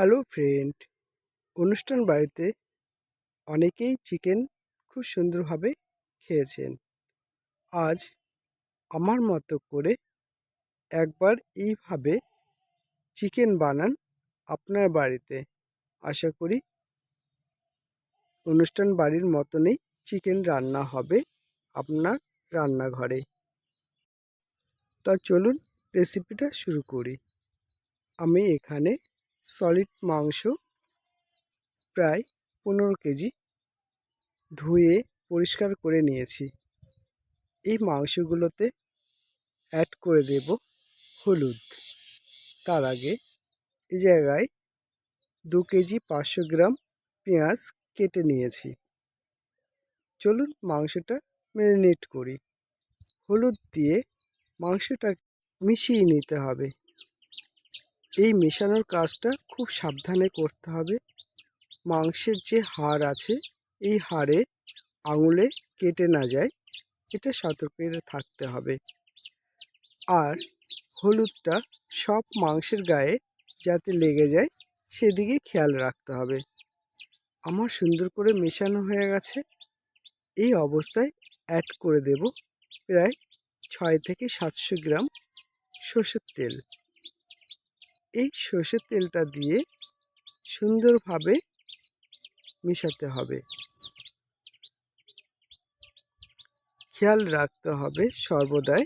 Hello friend অনুষ্ঠান বাড়িতে অনেকেই চিকেন খুব সুন্দরভাবে খেয়েছেন। আজ আমার মতো করে একবার এইভাবে চিকেন বানান আপনার বাড়িতে। আশা করি অনুষ্ঠান বাড়ির মতনই চিকেন রান্না হবে আপনার রান্নাঘরে। তা চলুন রেসিপিটা শুরু করি। আমি এখানে সলিড মাংস প্রায় পনেরো কেজি ধুয়ে পরিষ্কার করে নিয়েছি। এই মাংসগুলোতে অ্যাড করে দেব হলুদ। তার আগে এ জায়গায় দু কেজি পাঁচশো গ্রাম পেঁয়াজ কেটে নিয়েছি। চলুন মাংসটা ম্যারিনেট করি। হলুদ দিয়ে মাংসটা মিশিয়ে নিতে হবে। এই মেশানোর কাজটা খুব সাবধানে করতে হবে। মাংসের যে হাড় আছে, এই হাড়ে আঙুলে কেটে না যায়, এটা সতর্ক থাকতে হবে। আর হলুদটা সব মাংসের গায়ে যাতে লেগে যায়, সেদিকে খেয়াল রাখতে হবে। আমার সুন্দর করে মেশানো হয়ে গেছে। এই অবস্থায় অ্যাড করে দেব প্রায় ছয় থেকে সাতশো গ্রাম সর্ষের তেল। এই সর্ষের তেলটা দিয়ে সুন্দরভাবে মেশাতে হবে। খেয়াল রাখতে হবে সর্বদাই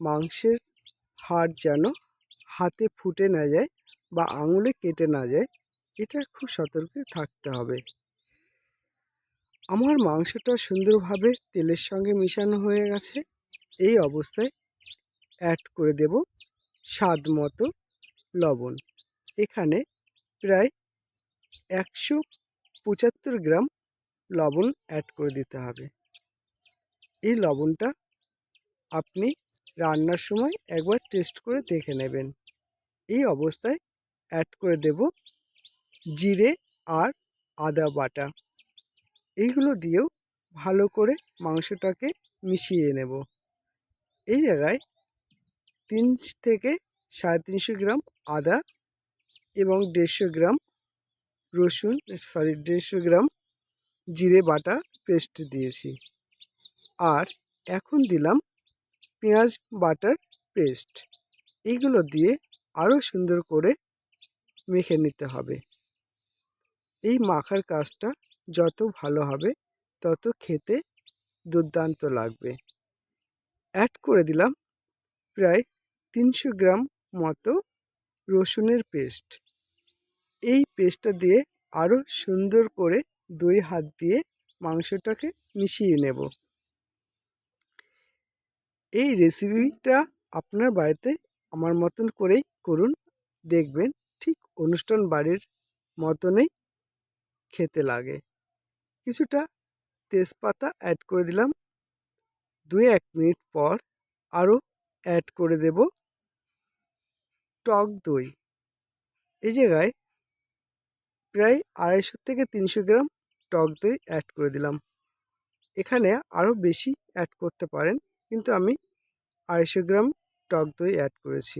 মাংসের হাড় যেন হাতে ফুটে না যায় বা আঙুলে কেটে না যায়, এটা খুব সতর্ক থাকতে হবে। আমার মাংসটা সুন্দরভাবে তেলের সঙ্গে মিশানো হয়ে গেছে। এই অবস্থায় অ্যাড করে দেব স্বাদ মতো লবণ। এখানে প্রায় একশো পঁচাত্তর গ্রাম লবণ অ্যাড করে দিতে হবে। এই লবণটা আপনি রান্নার সময় একবার টেস্ট করে দেখে নেবেন। এই অবস্থায় অ্যাড করে দেব জিরে আর আদা বাটা। এইগুলো দিয়েও ভালো করে মাংসটাকে মিশিয়ে নেব। এই জায়গায় তিন থেকে সাড়ে তিনশো গ্রাম আদা এবং দেড়শো গ্রাম রসুন সরি দেড়শো গ্রাম জিরে বাটা পেস্ট দিয়েছি। আর এখন দিলাম পেঁয়াজ বাটার পেস্ট এগুলো দিয়ে আরও সুন্দর করে মেখে নিতে হবে। এই মাখার কাজটা যত ভালো হবে, তত খেতে দুর্দান্ত লাগবে। অ্যাড করে দিলাম প্রায় তিনশো গ্রাম মতো রসুনের পেস্ট। এই পেস্টটা দিয়ে আরও সুন্দর করে দুই হাত দিয়ে মাংসটাকে মিশিয়ে নেব। এই রেসিপিটা আপনার বাড়িতে আমার মতন করেই করুন। দেখবেন ঠিক অনুষ্ঠান বাড়ির মতনই খেতে লাগে। কিছুটা তেজপাতা অ্যাড করে দিলাম। দুই এক মিনিট পর আরও অ্যাড করে দেব। টক দই। এই জায়গায় প্রায় আড়াইশো থেকে তিনশো গ্রাম টক দই অ্যাড করে দিলাম। এখানে আরও বেশি অ্যাড করতে পারেন, কিন্তু আমি আড়াইশো গ্রাম টক দই অ্যাড করেছি।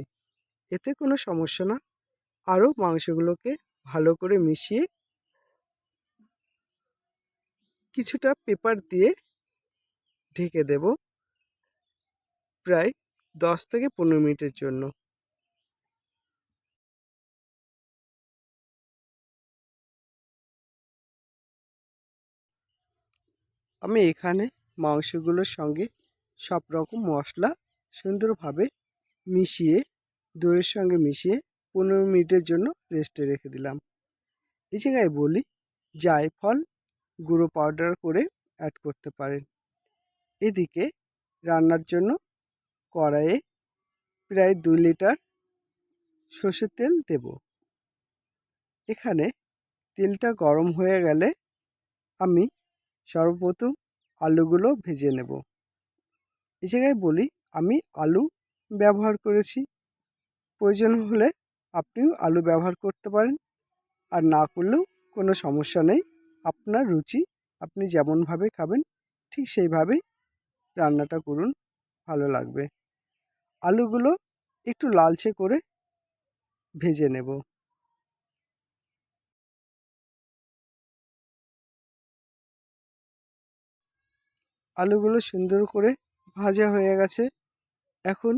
এতে কোনো সমস্যা না। আরও মাংসগুলোকে ভালো করে মিশিয়ে কিছুটা পেপার দিয়ে ঢেকে দেব প্রায় দশ থেকে পনেরো মিনিটের জন্য। আমি এখানে মাংসগুলোর সঙ্গে সব রকম মশলা সুন্দরভাবে মিশিয়ে, দইয়ের সঙ্গে মিশিয়ে পনেরো মিনিটের জন্য রেস্টে রেখে দিলাম। এই জায়গায় বলি, জায়ফল, গুঁড়ো পাউডার করে অ্যাড করতে পারেন। এদিকে রান্নার জন্য কড়াইয়ে প্রায় দুই লিটার সর্ষের তেল দেব। এখানে তেলটা গরম হয়ে গেলে আমি সর্বপ্রথম আলুগুলো ভেজে নেব। এই জায়গায় বলি, আমি আলু ব্যবহার করেছি। প্রয়োজন হলে আপনিও আলু ব্যবহার করতে পারেন। আর না করলেও কোনো সমস্যা নেই। আপনার রুচি, আপনি যেমনভাবে খাবেন, ঠিক সেইভাবেই রান্নাটা করুন, ভালো লাগবে। আলুগুলো একটু লালচে করে ভেজে নেব। আলুগুলো সুন্দর করে ভাজা হয়ে গেছে। এখন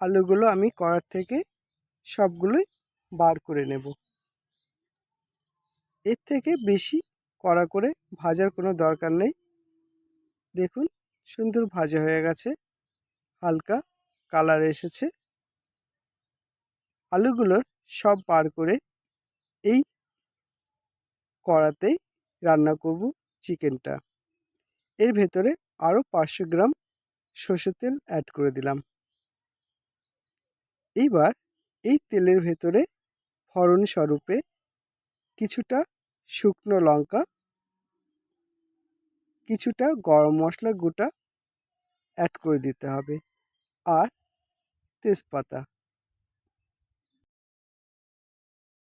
আলুগুলো আমি কড়ার থেকে সবগুলোই বার করে নেব। এর থেকে বেশি কড়া করে ভাজার কোনো দরকার নেই। দেখুন, সুন্দর ভাজা হয়ে গেছে। হালকা কালার এসেছে। আলুগুলো সব বার করে এই কড়াতেই রান্না করব চিকেনটা। এর ভেতরে আরও পাঁচশো গ্রাম সর্ষের তেল অ্যাড করে দিলাম। এইবার এই তেলের ভেতরে ফড়ন স্বরূপে কিছুটা শুকনো লঙ্কা, কিছুটা গরম মশলা গোটা অ্যাড করে দিতে হবে আর তেজপাতা।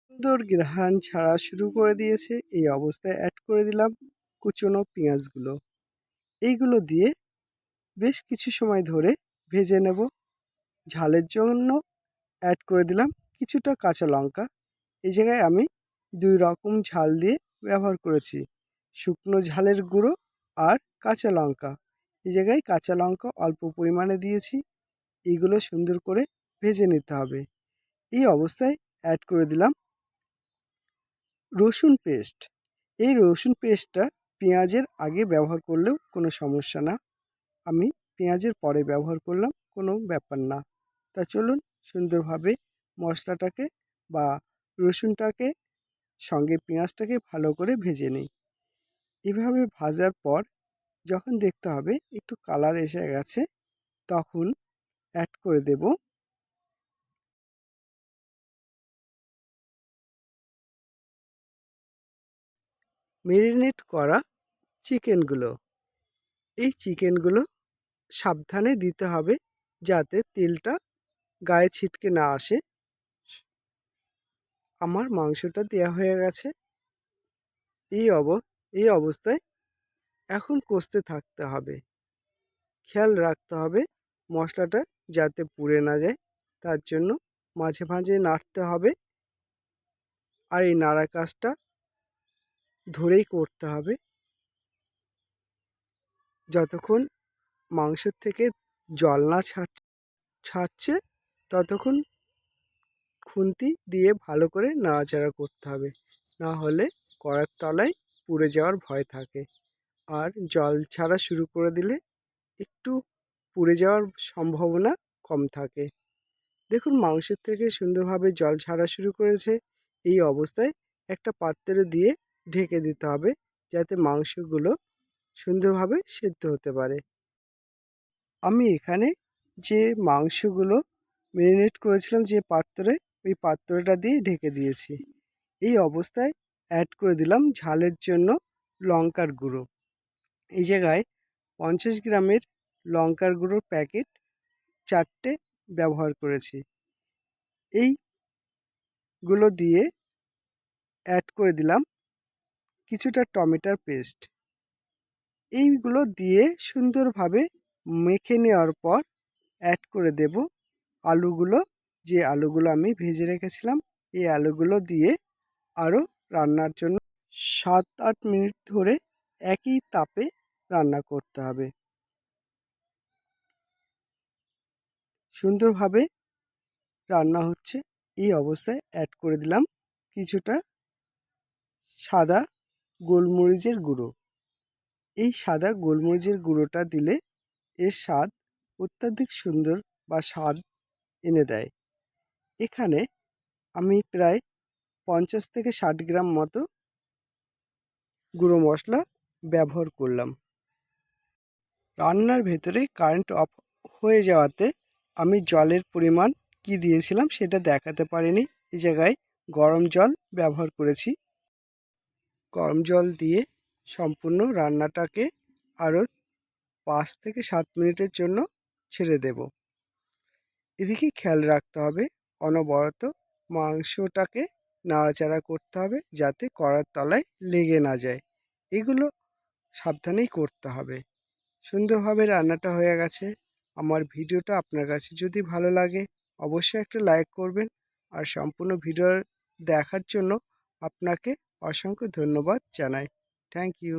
সুন্দর গ্রহাণ ছাড়া শুরু করে দিয়েছে, এই অবস্থায় অ্যাড করে দিলাম কুচনো পেঁয়াজগুলো। এইগুলো দিয়ে বেশ কিছু সময় ধরে ভেজে নেব। ঝালের জন্য অ্যাড করে দিলাম কিছুটা কাঁচা লঙ্কা। এই জায়গায় আমি দুই রকম ঝাল দিয়ে ব্যবহার করেছি। শুকনো ঝালের গুঁড়ো আর কাঁচা লঙ্কা। এই জায়গায় কাঁচা লঙ্কা অল্প পরিমাণে দিয়েছি। এগুলো সুন্দর করে ভেজে নিতে হবে। এই অবস্থায় অ্যাড করে দিলাম রসুন পেস্ট এই রসুন পেস্টটা পেঁয়াজের আগে ব্যবহার করলেও কোনো সমস্যা না। আমি পেঁয়াজের পরে ব্যবহার করলাম, কোনো ব্যাপার না। তা চলুন সুন্দরভাবে মশলাটাকে বা রসুনটাকে সঙ্গে পেঁয়াজটাকে ভালো করে ভেজে নিই। এভাবে ভাজার পর যখন দেখতে হবে একটু কালার এসে গেছে, তখন অ্যাড করে দেব। মেরিনেট করা চিকেনগুলো। এই চিকেনগুলো সাবধানে দিতে হবে যাতে তেলটা গায়ে ছিটকে না আসে। আমার মাংসটা দেওয়া হয়ে গেছে। এই অব, এই অবস্থায় এখন কষতে থাকতে হবে। খেয়াল রাখতে হবে মশলাটা যাতে পুড়ে না যায়। তার জন্য মাঝে মাঝে নাড়তে হবে। আর এই নাড়া কাজটা ধরেই করতে হবে। যতক্ষণ মাংসের থেকে জল না ছাড়, ছাড়ছে, ততক্ষণ খুন্তি দিয়ে ভালো করে নাড়াচাড়া করতে হবে। না হলে কড়ার তলায় পুড়ে যাওয়ার ভয় থাকে। আর জল ছাড়া শুরু করে দিলে একটু পুড়ে যাওয়ার সম্ভাবনা কম থাকে। দেখুন, মাংসের থেকে সুন্দরভাবে জল ছাড়া শুরু করেছে। এই অবস্থায় একটা পাত্রে দিয়ে ঢেকে দিতে হবে যাতে মাংসগুলো সুন্দরভাবে সেদ্ধ হতে পারে। আমি এখানে যে মাংসগুলো মেরিনেট করেছিলাম যে পাত্রে, ওই পাত্রটা দিয়ে ঢেকে দিয়েছি। এই অবস্থায় অ্যাড করে দিলাম ঝালের জন্য লঙ্কার গুঁড়ো। এই জায়গায় পঞ্চাশ গ্রামের লঙ্কার গুঁড়োর প্যাকেট চারটে ব্যবহার করেছি। এইগুলো দিয়ে অ্যাড করে দিলাম কিছুটা টমেটোর পেস্ট এইগুলো দিয়ে সুন্দরভাবে মেখে নেওয়ার পর অ্যাড করে দেব আলুগুলো। যে আলুগুলো আমি ভেজে রেখেছিলাম, এই আলুগুলো দিয়ে আরও রান্নার জন্য সাত আট মিনিট ধরে একই তাপে রান্না করতে হবে। সুন্দরভাবে রান্না হচ্ছে, এই অবস্থায় অ্যাড করে দিলাম কিছুটা সাদা গোলমরিচের গুঁড়ো। এই সাদা গোলমরিচের গুঁড়োটা দিলে এর স্বাদ অত্যাধিক সুন্দর বা স্বাদ এনে দেয়। এখানে আমি প্রায় পঞ্চাশ থেকে ষাট গ্রাম মতো গুঁড়ো মশলা ব্যবহার করলাম। রান্নার ভেতরে কারেন্ট অফ হয়ে যাওয়াতে আমি জলের পরিমাণ কি দিয়েছিলাম সেটা দেখাতে পারিনি। এই জায়গায় গরম জল ব্যবহার করেছি। গরম জল দিয়ে সম্পূর্ণ রান্নাটাকে আরও পাঁচ থেকে সাত মিনিটের জন্য ছেড়ে দেব। এদিকে খেয়াল রাখতে হবে, অনবরত মাংসটাকে নাড়াচাড়া করতে হবে যাতে কড়ার তলায় লেগে না যায়। এগুলো সাবধানেই করতে হবে। সুন্দরভাবে রান্নাটা হয়ে গেছে। আমার ভিডিওটা আপনার কাছে যদি ভালো লাগে, অবশ্যই একটা লাইক করবেন আর সম্পূর্ণ ভিডিও দেখার জন্য আপনাকে অসংখ্য ধন্যবাদ জানাই। Thank you